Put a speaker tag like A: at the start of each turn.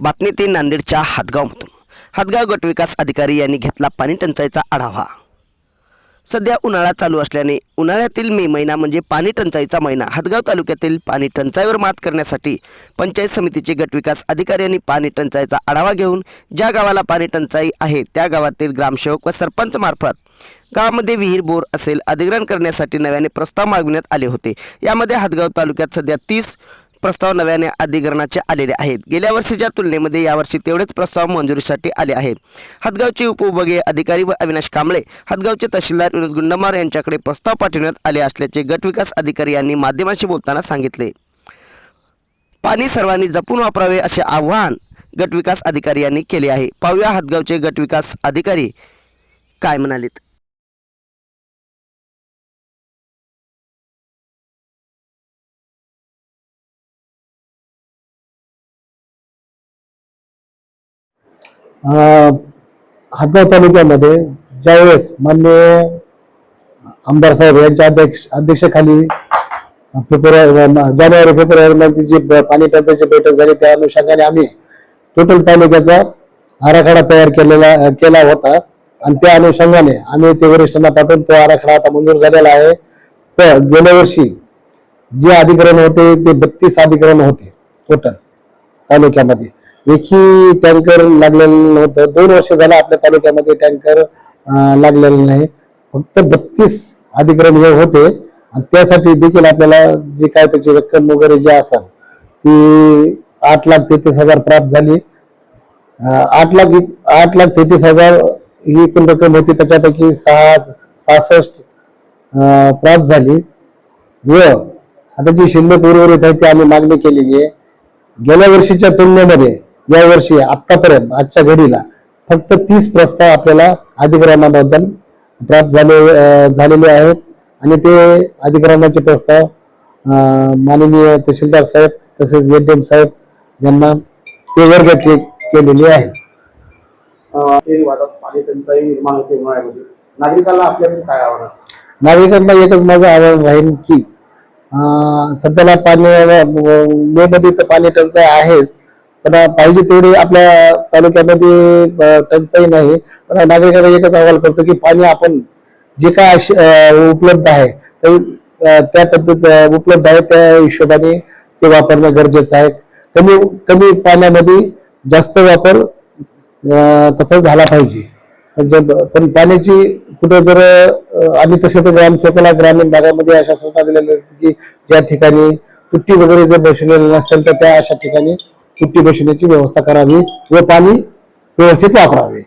A: बातमी ती नांदेडच्या हातगावमधून हातगाव गटविकास अधिकारी यांनी घेतला पाणी टंचाईचा आढावा. सध्या उन्हाळा चालू असल्याने उन्हाळ्यातील मे महिना म्हणजे पाणी टंचाईचा महिना. हदगाव तालुक्यातील पाणी टंचाईवर मात करण्यासाठी पंचायत समितीचे गटविकास अधिकाऱ्यांनी पाणी टंचाईचा आढावा घेऊन ज्या गावाला पाणी टंचाई आहे त्या गावातील ग्रामसेवक व सरपंच मार्फत गावामध्ये विहीर बोर असेल अधिग्रहण करण्यासाठी नव्याने प्रस्ताव मागविण्यात आले होते. यामध्ये हदगाव तालुक्यात सध्या तीस प्रस्ताव नव्याने अधिग्रहणाचे आलेले आहेत. गेल्या वर्षीच्या तुलनेमध्ये यावर्षी तेवढेच प्रस्ताव मंजुरीसाठी आले आहेत. हदगावचे उपविभागीय अधिकारी व अविनाश कांबळे हदगावचे तहसीलदार विनोद गुंडमार यांच्याकडे प्रस्ताव पाठविण्यात आले असल्याचे गटविकास अधिकारी यांनी माध्यमांशी बोलताना सांगितले. पाणी सर्वांनी जपून वापरावे असे आवाहन गटविकास अधिकारी यांनी केले आहे. पाहूया हदगावचे गटविकास अधिकारी काय म्हणालेत.
B: हातगाव तालुक्यामध्ये ज्यावेळेस मान्य आमदार साहेब यांच्या अध्यक्ष अध्यक्षाखाली फेब्रुवारी जानेवारी फेब्रुवारीमध्ये जी पाणी टंचाईची बैठक झाली त्या अनुषंगाने आम्ही टोटल तालुक्याचा आराखडा तयार केलेला केला होता. आणि त्या अनुषंगाने आम्ही ते वरिष्ठांना पाठवून तो आराखडा आता मंजूर झालेला आहे. तर गेल्या वर्षी जे अधिग्रहण होते ते बत्तीस अधिग्रहण होते टोटल तालुक्यामध्ये. एकही टँकर लागलेलं नव्हतं. दोन वर्ष झालं आपल्या तालुक्यामध्ये टँकर लागलेलं नाही. फक्त बत्तीस अधिग्रहण हे होते. आणि त्यासाठी देखील आपल्याला जे काय त्याची रक्कम वगैरे जी असाल ती आठ लाख तेहतीस हजार प्राप्त झाली. आठ लाख आठ लाख तेहतीस हजार ही एकूण रक्कम होती. त्याच्यापैकी सहा सहासष्ट प्राप्त झाली. व आता जी शिल्लक उर्वरित आहे ती आम्ही मागणी केलेली आहे. गेल्या वर्षीच्या तुलनेमध्ये या वर्षी आतापर्यंत आजच्या घडीला फक्त तीस प्रस्ताव आपल्याला अधिग्रहणाबद्दल प्राप्त झाले झालेले आहेत. आणि ते अधिग्रहणाचे प्रस्ताव माननीय तहसीलदार साहेब तसेच एडीएम साहेब यांना ते वर्ग केलेले
C: उन्हाळ्यामध्ये नागरिकांना
B: एकच माझं आवाहन राहील की सध्याला पाणी मे मध्ये तर पाणी टंचाई आहेच. पण पाहिजे तेवढी आपल्या तालुक्यामध्ये टंचाई नाही. पण नागरिकांना एकच अहवाल करतो की पाणी आपण जे काय उपलब्ध आहे ते त्या पद्धत उपलब्ध आहे त्या हिशोबाने ते वापरणं गरजेचं आहे. कमी कमी पाण्यामध्ये जास्त वापर तसा झाला पाहिजे. म्हणजे पण पाण्याची कुठं जर आम्ही तसे तर ग्रामसेवकाला ग्रामीण भागामध्ये अशा सूचना दिलेल्या की ज्या ठिकाणी तुट्टी वगैरे जर बसवलेली नसेल तर त्या अशा ठिकाणी तुट्टी बसवण्याची व्यवस्था करावी व पाणी व्यवस्थित वापरावे.